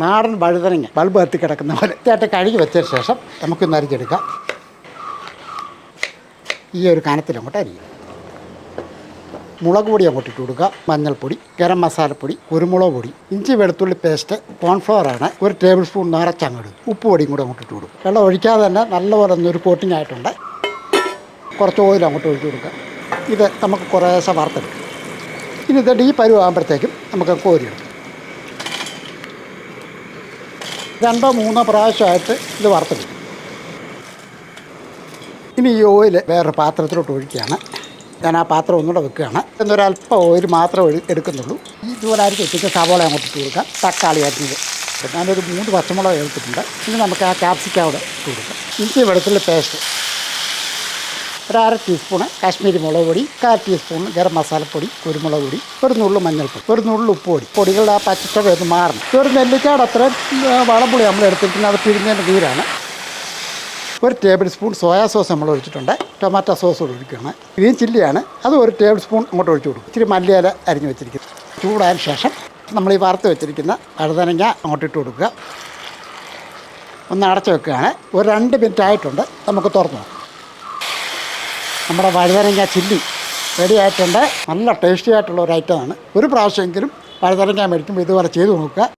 നാടൻ വഴുതനങ്ങ. ബൾബ് കത്തി കിടക്കുന്ന പോലെ. ചേട്ടൻ കഴുകി വെച്ചതിന് ശേഷം നമുക്കൊന്ന് അരിഞ്ഞെടുക്കാം. ഈ ഒരു കനത്തിൽ അങ്ങോട്ട് അരിയും. മുളക് പൊടി അങ്ങോട്ട് ഇട്ട് കൊടുക്കുക മഞ്ഞൾപ്പൊടി ഗരം മസാലപ്പൊടി കുരുമുളക് പൊടി ഇഞ്ചി വെളുത്തുള്ളി പേസ്റ്റ് കോൺഫ്ലവർ ആണ്. ഒരു ടേബിൾ സ്പൂൺ നിറച്ചങ്ങിടും ഉപ്പ് പൊടിയും കൂടെ അങ്ങോട്ട് ഇട്ട് കൊടുക്കും. വെള്ളം ഒഴിക്കാതെ തന്നെ നല്ലപോലെ ഒന്നൊരു കോട്ടിംഗ് ആയിട്ടുണ്ട്. കുറച്ച് ഓയിൽ അങ്ങോട്ട് ഒഴിച്ച് കൊടുക്കുക ഇത് നമുക്ക് കുറേശ്ശെ വറുത്തെടുക്കും. ഇനി ഇത് ഈ പരുവാകുമ്പോഴത്തേക്കും നമുക്ക് കോരിയെടുക്കാം. രണ്ടോ മൂന്നോ പ്രാവശ്യമായിട്ട് ഇത് വറുത്തെടുക്കും. ഇനി ഈ ഓയിൽ വേറൊരു പാത്രത്തിലോട്ട് ഒഴിക്കുകയാണ്. ഞാൻ ആ പാത്രം ഒന്നുകൂടെ വെക്കുകയാണ്. എന്നൊരല്പം ഓയിൽ മാത്രം എടുക്കുന്നുള്ളൂ. ഈ ആയിരിക്കും എത്തിച്ച സവോള അങ്ങോട്ട് ഇട്ട് കൊടുക്കാം. തക്കാളി അരിഞ്ഞത് ഞാനൊരു മൂന്ന് പച്ചമുളക് എടുത്തിട്ടുണ്ട്. ഇനി നമുക്ക് ആ ക്യാപ്സിക്ക ഇട്ട് കൊടുക്കാം. ഇഞ്ചി വെളുത്തുള്ളി പേസ്റ്റ് ഒരു അര ടീസ്പൂണ് കാശ്മീരി മുളക് പൊടി കാൽ ടീസ്പൂൺ ഗരം മസാലപ്പൊടി കുരുമുളക് പൊടി ഒരു നുള്ളു മഞ്ഞൾപ്പൊടി ഒരു നുള്ളു ഉപ്പ് പൊടി പൊടികളുടെ ആ പച്ചച്ചവ ഒന്ന് മാറണം. ഒരു നെല്ലിക്കാട് അത്ര വളംപുളി നമ്മൾ എടുത്തിരിക്കുന്നത് അത് പിരിഞ്ഞതിന്റെ നീരാണ്. ഒരു ടേബിൾ സ്പൂൺ സോയാ സോസ് നമ്മൾ ഒഴിച്ചിട്ടുണ്ട്. ടൊമാറ്റോ സോസ് ഒഴിക്കുകയാണ്. ഗ്രീൻ ചില്ലിയാണ്. അത് ഒരു ടേബിൾ സ്പൂൺ അങ്ങോട്ട് ഒഴിച്ചു കൊടുക്കും. ഇച്ചിരി മല്ലിയില അരിഞ്ഞ് വെച്ചിരിക്കുന്നു. ചൂടായതിന് ശേഷം നമ്മൾ ഈ വറുത്ത് വെച്ചിരിക്കുന്ന വഴുതനങ്ങ അങ്ങോട്ട് ഇട്ട് കൊടുക്കുക. ഒന്ന് അടച്ചു വെക്കുകയാണ്. ഒരു രണ്ട് മിനിറ്റ് ആയിട്ടുണ്ട്. നമുക്ക് തുറന്നു നോക്കാം. നമ്മുടെ വഴുതനങ്ങ ചില്ലി റെഡിയായിട്ടുണ്ട് നല്ല ടേസ്റ്റി ആയിട്ടുള്ള ഒരു ഐറ്റമാണ് ഒരു പ്രാവശ്യമെങ്കിലും വഴുതനങ്ങ മേടിക്കുമ്പോൾ ഇതുപോലെ ചെയ്ത് നോക്കുക.